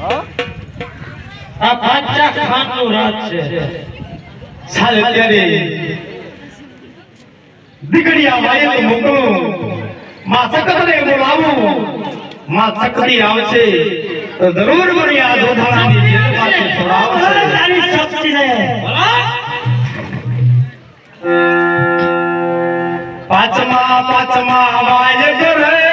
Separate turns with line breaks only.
આ બાદશાહ ખાનનું રાજ છે.
સાલે ત્યારે દીકરીયા વાયલ તો મોકલું. માં સકતને બોલાવું. માં સકતી આવશે તો જરૂર મને આ જોધાણાની જેલમાંથી છોડાવશે.
તારી શક્તિ છે
પાંચમા પાંચમા વાય કરે